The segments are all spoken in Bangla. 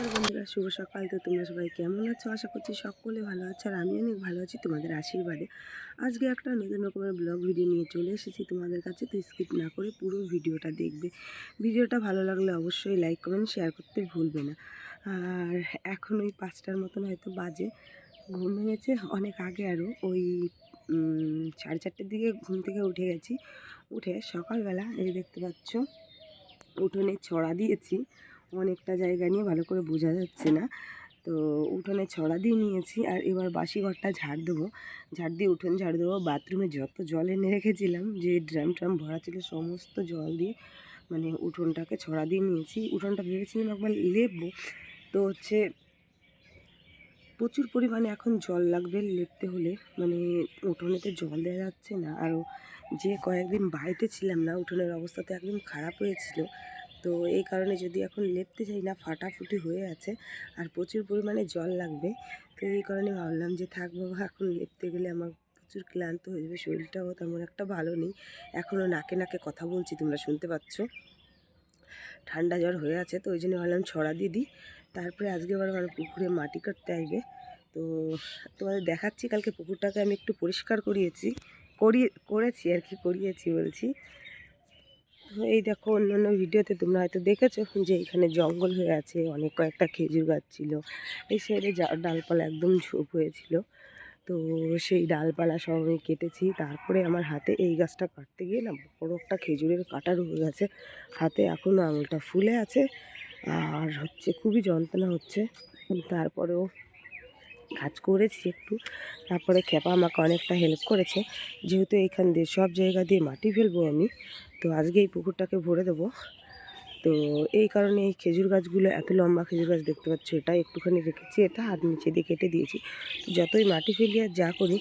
নমস্কার বন্ধুরা, শুভ সকাল। তো তোমরা সবাই কেমন আছো? আশা করছি সকলে ভালো আছো আর আমি অনেক ভালো আছি তোমাদের আশীর্বাদে। আজকে একটা নতুন রকমের ব্লগ ভিডিও নিয়ে চলে এসেছি তোমাদের কাছে, তো স্কিপ না করে পুরো ভিডিওটা দেখবে। ভিডিওটা ভালো লাগলে অবশ্যই লাইক কমেন্ট শেয়ার করতে ভুলবে না। আর এখন ওই পাঁচটার মতন হয়তো বাজে, ঘুম ভেঙেছে। অনেক আগে আরও ওই সাড়ে চারটের দিকে ঘুম থেকে উঠে গেছি। উঠে সকালবেলা এই দেখতে পাচ্ছ, উঠোনে ছড়া দিয়েছি। অনেকটা জায়গা নিয়ে ভালো করে বোঝা যাচ্ছে না। তো উঠোনে ছড়া দিয়ে নিয়েছি আর এবার বাসি ঘরটা ঝাড় দেবো। ঝাড় দিয়ে উঠোন ঝাড় দেবো। বাথরুমে যত জল এনে রেখেছিলাম, যে ড্রাম ট্রাম ভরা ছিল সমস্ত জল দিয়ে মানে উঠোনটাকে ছড়া দিয়ে নিয়েছি। উঠোনটা ভেবেছিলাম একবার লেপবো। তো হচ্ছে প্রচুর পরিমাণে এখন জল লাগবে লেপতে হলে। মানে উঠোনেতে জল দেওয়া যাচ্ছে না। আরও যে কয়েকদিন বাড়িতে ছিলাম না, উঠোনের অবস্থা তো একদম খারাপ হয়েছিল। তো এই কারণে যদি এখন লেপতে যাই না, ফাটাফুটি হয়ে আছে আর প্রচুর পরিমাণে জল লাগবে, তো এই কারণে ভাবলাম যে থাক বাবা, এখন লেপতে গেলে আমার প্রচুর ক্লান্ত হয়ে যাবে, শরীরটাও তেমন একটা ভালো নেই। এখনও নাকে নাকে কথা বলছি, তোমরা শুনতে পাচ্ছ। ঠান্ডা জ্বর হয়ে আছে, তো ওই জন্য ভাবলাম ছড়া দিয়ে দিই। তারপরে আজকে আবার আমার পুকুরে মাটি কাটতে আসবে। তো তোমাদের দেখাচ্ছি, কালকে পুকুরটাকে আমি একটু পরিষ্কার করিয়েছি, করিয়ে, করেছি আর কি, করিয়েছি বলছি। এই দেখো অন্যান্য ভিডিওতে তোমরা হয়তো দেখেছ যে এখানে জঙ্গল হয়ে আছে, অনেক কয়েকটা খেজুর গাছ ছিল। এই সাইডে ডালপালা একদম ঝোপ হয়েছিল। তো সেই ডালপালা সব আমি কেটেছি। তারপরে আমার হাতে এই গাছটা কাটতে গিয়ে না বড় একটা খেজুরের কাটা ঢুকে গেছে। হাতে এখনও আঙুলটা ফুলে আছে আর হচ্ছে খুবই যন্ত্রণা হচ্ছে। তারপরেও কাজ করেছি একটু। তারপরে খেপা আমাকে অনেকটা হেল্প করেছে। যেহেতু এইখান দিয়ে সব জায়গা দিয়ে মাটি ফেলব আমি তো আজকে এই পুকুরটাকে ভরে দেবো। তো এই কারণে এই খেজুর গাছগুলো এত লম্বা খেজুর গাছ দেখতে পাচ্ছ এটা একটুখানি রেখেছি, এটা আর নিচে দিয়ে কেটে দিয়েছি। যতই মাটি ফেলি আর যা করি,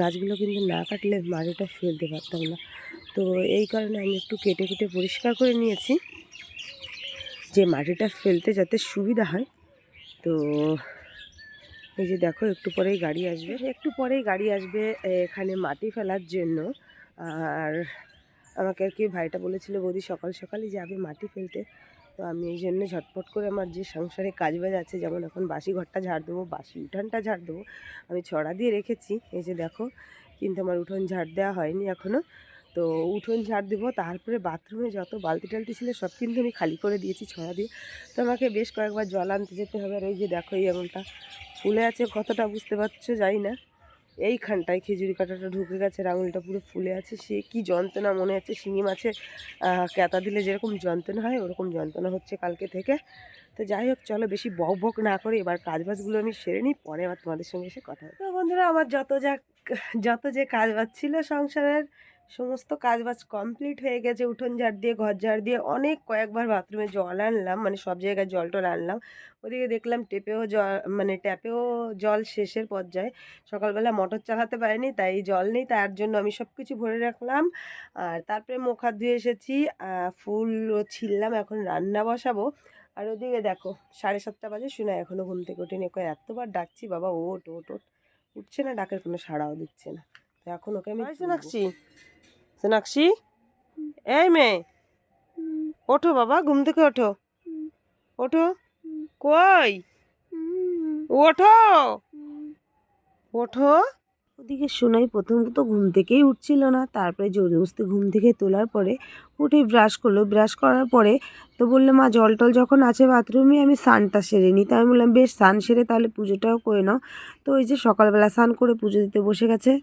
গাছগুলো কিন্তু না কাটলে মাটিটা ফেলতে পারতাম না। তো এই কারণে আমি একটু কেটে কেটে পরিষ্কার করে নিয়েছি, যে মাটিটা ফেলতে যাতে সুবিধা হয়। তো এই যে দেখো, একটু পরেই গাড়ি আসবে। একটু পরেই গাড়ি আসবে এখানে মাটি ফেলার জন্য। আর আমাকে আর কি ভাইটা বলেছিল, বৌদি, সকাল সকালই যাবে মাটি ফেলতে। তো আমি এই জন্য ঝটপট করে আমার যে সংসারে কাজ বাজ আছে, যেমন এখন বাসি ঘরটা ঝাড় দেবো, বাসি উঠানটা ঝাড় দেবো, আমি ছড়া দিয়ে রেখেছি। এই যে দেখো, কিন্তু আমার উঠোন ঝাড় দেওয়া হয়নি এখনও তো উঠোন ঝাড় দেবো, তারপরে বাথরুমে যত বালতি টালতি ছিল সব কিন্তু আমি খালি করে দিয়েছি ছড়া দিয়ে। তো আমাকে বেশ কয়েকবার জল আনতে যেতে হবে। আর এই যে দেখো, এই আঙুলটা ফুলে আছে, কতটা বুঝতে পারছ জানি না। এইখানটায় খেজুরি কাঁটাটা ঢুকে গেছে আঙুলটা পুরো ফুলে আছে। সে কি যন্ত্রণা মনে হচ্ছে, শিঙি মাছের ক্যাতা দিলে যেরকম যন্ত্রণা হয়, ওরকম যন্ত্রণা হচ্ছে কালকে থেকে। তো যাই হোক, চলো বেশি বক বক না করে এবার কাজবাজগুলো আমি সেরে নিই, পরে আবার তোমাদের সঙ্গে এসে কথা তো বন্ধুরা, আমার যত যা, যত যে কাজবাজ ছিল সংসারের সমস্ত কাজ বাজ কমপ্লিট হয়ে গেছে উঠোন ঝাড় দিয়ে ঘর ঝাড় দিয়ে অনেক কয়েকবার বাথরুমে জল আনলাম মানে সব জায়গায় জল টল আনলাম। ওদিকে দেখলাম টেপেও জল মানে ট্যাপেও জল শেষের পর্যায়ে। সকালবেলা মোটর চালাতে পারিনি তাই জল নেই তার জন্য আমি সব কিছু ভরে রাখলাম। আর তারপরে মুখ হাত ধুয়ে এসেছি ফুল ছিললাম এখন রান্না বসাবো। আর ওদিকে দেখো সাড়ে সাতটা বাজে শোনা এখনও ঘুম থেকে ওঠেনি। ওকে এতবার ডাকছি বাবা ওট ওট ওট। উঠছে না ডাকের কোনো সাড়াও দিচ্ছে না। তো এখন ওকে আমি শোনাচ্ছি সোনাক্ষী? এই মেয়ে। ওঠো বাবা, ঘুম থেকে ওঠো। ওঠো। কই? ওঠো। ওঠো। ওদিকে সোনাই প্রথম তো ঘুম থেকেই উঠছিল না, তারপরে জোরজবস্তি ঘুম থেকে তোলার পরে উঠে ব্রাশ করল। ব্রাশ করার পরে তো বলল, মা, জল টল যখন আছে বাথরুমে আমি স্নানটা সেরে নিই। তাই আমি বললাম, বেশ, স্নান সেরে তাহলে পুজোটাও করে নাও। তো ওই যে সকালবেলা স্নান করে পুজো দিতে বসে গেছে।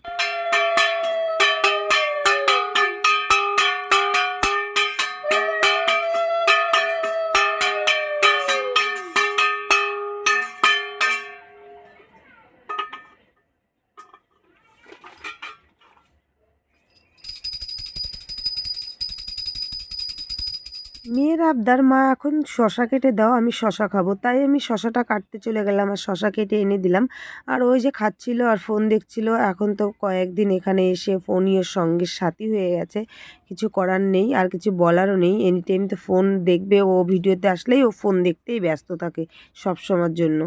মেয়ের আবদার, মা, এখন শশা কেটে দাও, আমি শশা খাব। তাই আমি শশাটা কাটতে চলে গেলাম আর শশা কেটে এনে দিলাম। আর ওই যে খাচ্ছিল আর ফোন দেখছিল, এখন তো কয়েকদিন এখানে এসে ফোনই ওর সঙ্গে সাথী হয়ে গেছে। কিছু করার নেই আর কিছু বলারও নেই। এনি টাইম তো ফোন দেখবে, ও ভিডিওতে আসলেই ও ফোন দেখতেই ব্যস্ত থাকে সব সময়ের জন্য।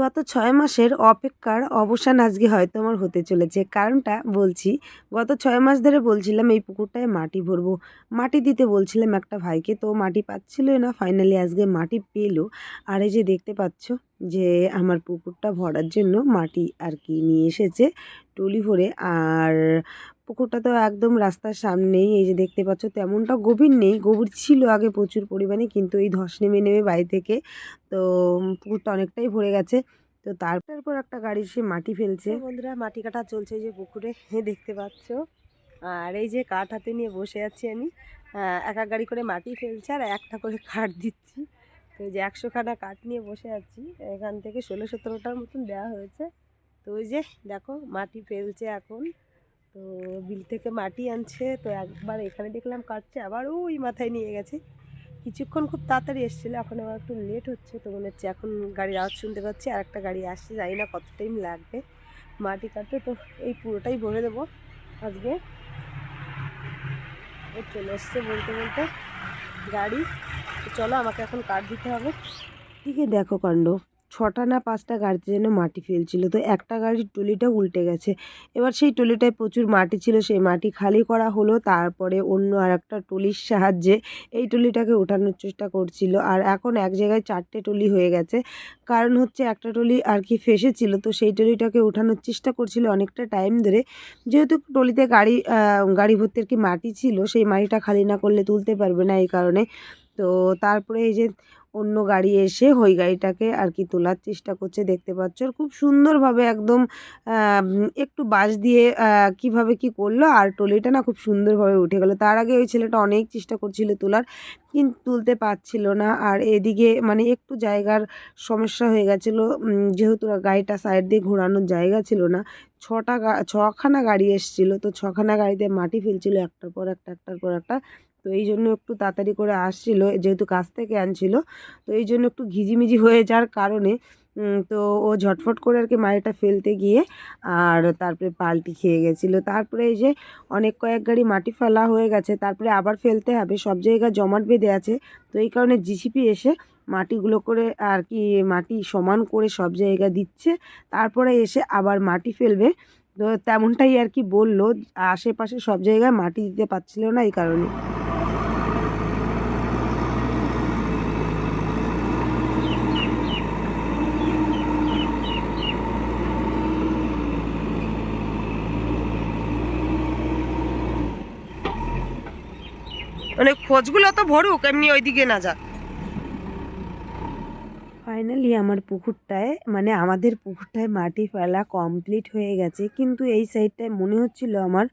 গত ছয় মাসের অপেক্ষার অবসান আজকে হয়তো আমার হতে চলেছে। কারণটা বলছি, গত ছয় মাস ধরে বলছিলাম এই পুকুরটায় মাটি ভরবো। মাটি দিতে বলছিলাম একটা ভাইকে, তো মাটি পাচ্ছিলই না। ফাইনালি আজকে মাটি পেল। আর এই যে দেখতে পাচ্ছ যে আমার পুকুরটা ভরার জন্য মাটি আর কি নিয়ে এসেছে টলি ভরে। আর পুকুরটা তো একদম রাস্তার সামনেই, এই যে দেখতে পাচ্ছ তেমনটা গভীর নেই, গভীর ছিল আগে প্রচুর পরিমাণে, কিন্তু এই ধস নেমে নেমে বাড়ি থেকে, তো পুকুরটা অনেকটাই ভরে গেছে, তো তারপর একটা গাড়ি সে মাটি ফেলছে। বন্ধুরা, মাটি কাটা চলছে এই যে পুকুরে দেখতে পাচ্ছ। আর এই যে কাঠ হাতে নিয়ে বসে আছি আমি এক এক গাড়ি করে মাটি ফেলছে আর একটা করে কাঠ দিচ্ছি। তো যে একশো খানা কাঠ নিয়ে বসে আছি, এখান থেকে ষোলো সতেরোটার মতন দেওয়া হয়েছে। তো ওই যে দেখো, মাটি ফেলছে এখন। তো বিল থেকে মাটি আনছে, তো একবার এখানে দেখলাম কাটছে, আবার ওই মাথায় নিয়ে গেছে। কিছুক্ষণ খুব তাড়াতাড়ি এসেছিল, এখন আমার একটু লেট হচ্ছে, তো মনে হচ্ছে এখন গাড়ির আওয়াজ শুনতে পাচ্ছি, আর একটা গাড়ি আসছে, জানি না কত টাইম লাগবে। মাটি কাটতে, তো এই পুরোটাই ভরে দেবো আজকে। ও চলে এসছে বলতে বলতে গাড়ি। চলো আমাকে এখন কাট দিতে হবে। দিকে দেখো কাণ্ড। ছটা না পাঁচটা গাড়িতে যেন মাটি ফেলছিল। তো একটা গাড়ির টলিটা উল্টে গেছে। এবার সেই টলিটায় প্রচুর মাটি ছিল। সেই মাটি খালি করা হলো। তারপরে অন্য আর একটা টলির সাহায্যে এই টলিটাকে ওঠানোর চেষ্টা করছিল। আর এখন এক জায়গায় চারটে টলি হয়ে গেছে। কারণ হচ্ছে একটা টলি আর কি ফেসেছিল। তো সেই টলিটাকে ওঠানোর চেষ্টা করছিল অনেকটা টাইম ধরে। যেহেতু টলিতে গাড়ি গাড়ি ভর্তি কি মাটি ছিল, সেই মাটিটা খালি না করলে তুলতে পারবে না এই কারণে। তো তারপরে এই যে অন্য গাড়ি এসে ওই গাড়িটাকে আর কি তোলার চেষ্টা করছে, দেখতে পাচ্ছ? খুব সুন্দরভাবে একদম একটু বাঁশ দিয়ে কীভাবে কি করল আর টলিটা না খুব সুন্দরভাবে উঠে গেলো। তার আগে ওই ছেলেটা অনেক চেষ্টা করছিল তোলার, কিন্তু তুলতে পারছিল না। আর এদিকে মানে একটু জায়গার সমস্যা হয়ে গেছিল। যেহেতু গাড়িটা সাইড দিয়ে ঘোরানোর জায়গা ছিল না, ছটা গা- ছখানা গাড়ি এসেছিল। তো ছখানা গাড়িতে মাটি ফেলছিল একটার পর একটা, একটার পর একটা। তো এই জন্য একটু তাড়াতাড়ি করে আসছিল, যেহেতু কাছ থেকে আনছিল, তো এই জন্য একটু ঘিজিমিজি হয়ে যাওয়ার কারণে তো ও ঝটফট করে আর কি মাটিটা ফেলতে গিয়ে, আর তারপরে পাল্টি খেয়ে গেছিল। তারপরে এই যে অনেক কয়েক গাড়ি মাটি ফেলা হয়ে গেছে, তারপরে আবার ফেলতে হবে, সব জায়গায় জমাট বেঁধে আছে, তো এই কারণে জিসিপি এসে মাটিগুলো করে আর কি মাটি সমান করে সব জায়গা দিচ্ছে, তারপরে এসে আবার মাটি ফেলবে, তো তেমনটাই আর কি বলল, আশেপাশে সব জায়গায় মাটি দিতে পারছিল না এই কারণে। মানে খোঁজগুলো তো ভরুক, এমনি ওইদিকে না যাক। ফাইনালি আমার পুকুরটায় মানে আমাদের পুকুরটায় মাটি ফেলা কমপ্লিট হয়ে গেছে, কিন্তু এই সাইডটায় মনে হচ্ছিল আমার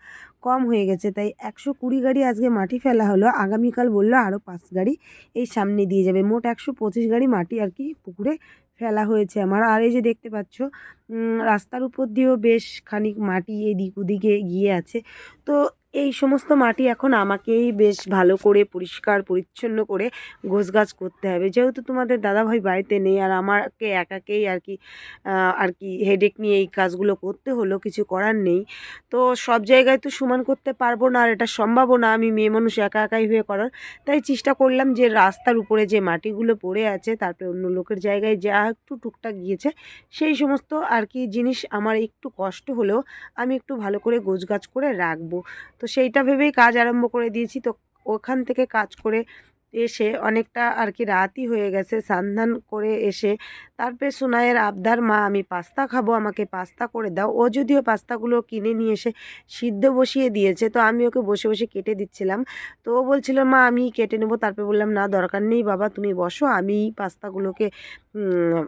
কম হয়ে গেছে, তাই একশো কুড়ি গাড়ি আজকে মাটি ফেলা হলো, আগামীকাল বলল আরও পাঁচ গাড়ি এই সামনে দিয়ে যাবে, মোট একশো পঁচিশ গাড়ি মাটি আর কি পুকুরে ফেলা হয়েছে আমার, আর এই যে দেখতে পাচ্ছ রাস্তার উপর দিয়েও বেশ খানিক মাটি এদিক ওদিকে গিয়ে আছে, তো এই সমস্ত মাটি এখন আমাকেই বেশ ভালো করে, পরিষ্কার, পরিচ্ছন্ন করে গোছগাছ করতে হবে। যেহেতু তোমাদের দাদাভাই বাড়িতে নেই আর আমাকে একাকেই আর কি আর কি হেডেক নিয়ে এই কাজগুলো করতে হলো, কিছু করার নেই। তো সব জায়গায় তো সমান করতে পারব না আর এটা সম্ভবও না। আমি মেয়ে মানুষ একা একাই হয়ে করার। তাই চেষ্টা করলাম যে রাস্তার উপরে যে মাটিগুলো পড়ে আছে, তারপরে অন্য লোকের জায়গায় যা একটু টুকটাক গিয়েছে, সেই সমস্ত আর কি জিনিস আমার একটু কষ্ট হলেও আমি একটু ভালো করে গোছগাছ করে রাখব। তো সেইটা ভেবেই কাজ আরম্ভ করে দিয়েছি। তো ওখান থেকে কাজ করে এসে অনেকটা আর কি রাতই হয়ে গেছে। সান্ধান করে এসে তারপরে সোনাইয়ের আবদার, মা, আমি পাস্তা খাব, আমাকে পাস্তা করে দাও। ও যদিও পাস্তাগুলো কিনে নিয়ে এসে সিদ্ধ বসিয়ে দিয়েছে, তো আমি ওকে বসে বসে কেটে দিচ্ছিলাম। তো ও বলছিল, মা আমি কেটে নেব। তারপরে বললাম, না, দরকার নেই বাবা, তুমি বসো আমি পাস্তাগুলোকে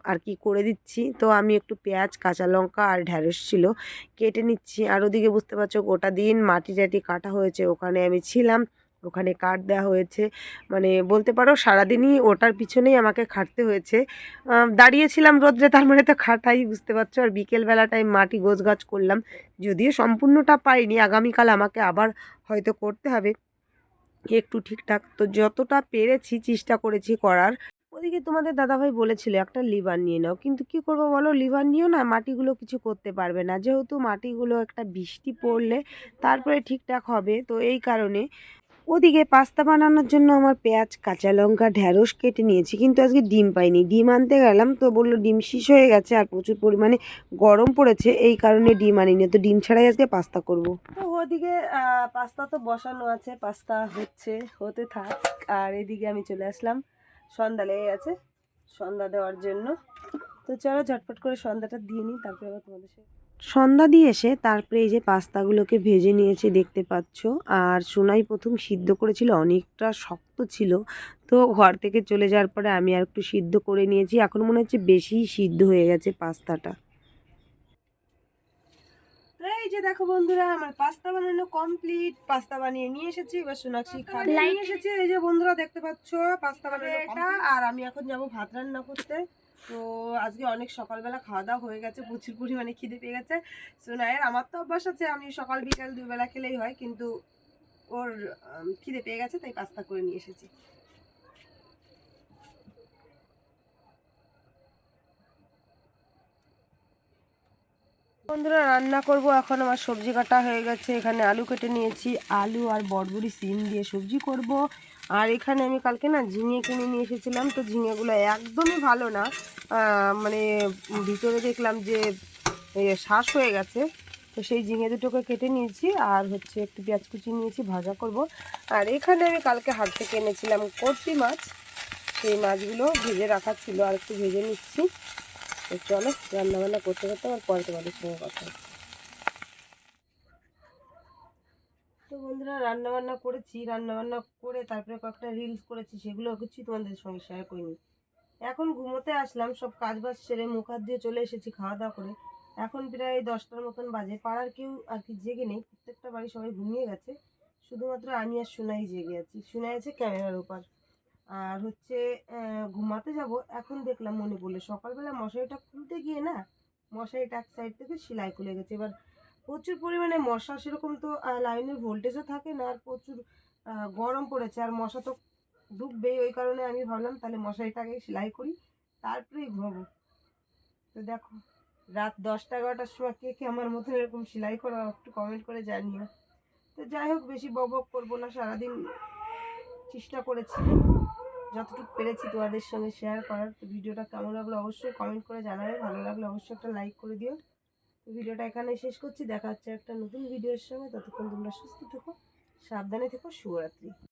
আর কি করে দিচ্ছি। তো আমি একটু পেঁয়াজ, কাঁচা লঙ্কা আর ঢ্যাঁড়স ছিল কেটে নিচ্ছি। আর ওদিকে বুঝতে পারছ, গোটা দিন মাটি টাটি কাটা হয়েছে, ওখানে আমি ছিলাম। ওখানে কাঠ দেওয়া হয়েছে। মানে বলতে পারো সারাদিনই ওটার পিছনেই আমাকে খাটতে হয়েছে। দাঁড়িয়েছিলাম রোদ্রে, তার মানে তো খাটাই, বুঝতে পারছ? আর বিকেলবেলাটায় মাটি গোছ গাছ করলাম। যদিও সম্পূর্ণটা পারিনি আগামীকাল আমাকে আবার হয়তো করতে হবে। একটু ঠিকঠাক। তো যতটা পেরেছি, চেষ্টা করেছি করার। ওদিকে তোমাদের দাদাভাই বলেছিল, একটা লিভার নিয়ে নাও। কিন্তু কি করব বলো? লিভার নিয়েও না মাটিগুলো কিছু করতে পারবে না। যেহেতু মাটিগুলো একটা বৃষ্টি পড়লে তারপরে ঠিকঠাক হবে। তো এই কারণে ওদিকে পাস্তা বানানোর জন্য আমার পেঁয়াজ, কাঁচা লঙ্কা, ঢ্যাঁড়স কেটে নিয়েছি, কিন্তু আজকে ডিম পাইনি ডিম আনতে গেলাম, তো বলল ডিম শীষ হয়ে গেছে আর প্রচুর পরিমাণে গরম পড়েছে, এই কারণে ডিম আনিনি, তো ডিম ছাড়াই আজকে পাস্তা করব। তো ওদিকে পাস্তা তো বসানো আছে, পাস্তা হচ্ছে, হতে থাক, আর এদিকে আমি চলে আসলাম, সন্ধ্যা লেগে গেছে, সন্ধ্যা দেওয়ার জন্য তো চলো ঝটপট করে সন্ধ্যাটা দিয়ে নিই, তারপরে আবার তোমাদের সাথে সন্ধ্যা দিয়ে এসে তারপরে এই যে পাস্তাগুলোকে ভেজে নিয়েছি দেখতে পাচ্ছ। আর সোনাই প্রথম সিদ্ধ করেছিল অনেকটা শক্ত ছিল। তো ঘর থেকে চলে যাওয়ার পরে আমি আর একটু সিদ্ধ করে নিয়েছি। এখন মনে হচ্ছে বেশি সিদ্ধ হয়ে গেছে পাস্তাটা। এই যে দেখো বন্ধুরা আমার পাস্তা বানানো কমপ্লিট। পাস্তা বানিয়ে নিয়ে এসেছি এবার সোনাক্ষী খাবে। নিয়ে এসেছি। এই যে বন্ধুরা দেখতে পাচ্ছ পাস্তা বানানো এটা আর আমি এখন যাব ভাত রান্না করতে। তো আজকে অনেক সকালবেলা খাওয়া দাওয়া হয়ে গেছে, প্রচুর পরিমাণে খিদে পেয়ে গেছে। সোনায়ের আমার তো অভ্যাস আছে, আমি সকাল, বিকাল দুবেলা খেলেই হয়, কিন্তু ওর খিদে পেয়ে গেছে, তাই পাস্তা করে নিয়ে এসেছি। বন্ধুরা, রান্না করব এখন। আমার সবজি কাটা হয়ে গেছে, এখানে আলু কেটে নিয়েছি। আলু আর বড়বড়ি সিম দিয়ে সবজি করব। আর এখানে আমি কালকে না ঝিঙে কিনে নিয়ে এসেছিলাম, তো ঝিঙেগুলো একদমই ভালো না। মানে ভিতরে দেখলাম যে শ্বাস হয়ে গেছে, তো সেই ঝিঙে দুটোকে কেটে নিয়েছি আর হচ্ছে একটু পেঁয়াজ কুচি নিয়েছি, ভাজা করব। আর এখানে আমি কালকে হাট থেকে এনেছিলাম কর্তি মাছ, সেই মাছগুলো ভেজে রাখা ছিল, আর একটু ভেজে নিচ্ছি। চলো রান্না বান্না করতে করতে আমার পরে তোমাদের সঙ্গে কথা হচ্ছে। তো বন্ধুরা রান্না বান্না করেছি রান্না বান্না করে তারপরে কয়েকটা রিলস করেছি, সেগুলো কিছু তোমাদের সঙ্গে শেয়ার করিনি। এখন ঘুমোতে আসলাম, সব কাজ বাজ সেরে মুখ হাত দিয়ে চলে এসেছি খাওয়া দাওয়া করে। এখন প্রায় দশটার মতন বাজে, পাড়ার কেউ আর কি জেগে নেই, প্রত্যেকটা বাড়ি সবাই ঘুমিয়ে গেছে। শুধুমাত্র আমি আর সোনাই জেগে আছি, সোনাই আছে ক্যামেরার উপর আর হচ্ছে ঘুমাতে যাব, এখন দেখলাম মনে পড়ল, সকালবেলা মশারিটা খুলতে গিয়ে না, মশারিটা এক সাইড থেকে সেলাই খুলে গেছে। এবার প্রচুর পরিমাণে মশা, সেরকম তো লাইনের ভোল্টেজও থাকে না, আর প্রচুর গরম পড়েছে। আর মশা তো ঢুকবেই ওই কারণে আমি ভাবলাম তাহলে মশারিটাকে সেলাই করি তারপরেই ঘুমাবো। তো দেখো, রাত দশটা, এগারোটার সময় কে কে আমার মতো এরকম সেলাই করা একটু কমেন্ট করে জানিও। তো যাই হোক, বেশি বক বক করব না, সারাদিন চেষ্টা করেছি, যতটুকু পেরেছি তোমাদের সঙ্গে শেয়ার করার। তো ভিডিওটা কেমন লাগল অবশ্যই কমেন্ট করে জানাবে, ভালো লাগলে অবশ্যই একটা লাইক করে দিও। ভিডিওটা এখানে শেষ করছি। দেখা হচ্ছে একটা নতুন ভিডিওর সঙ্গে। ততক্ষণ তোমরা সুস্থ থেকো, সাবধানে থেকো। শুভরাত্রি।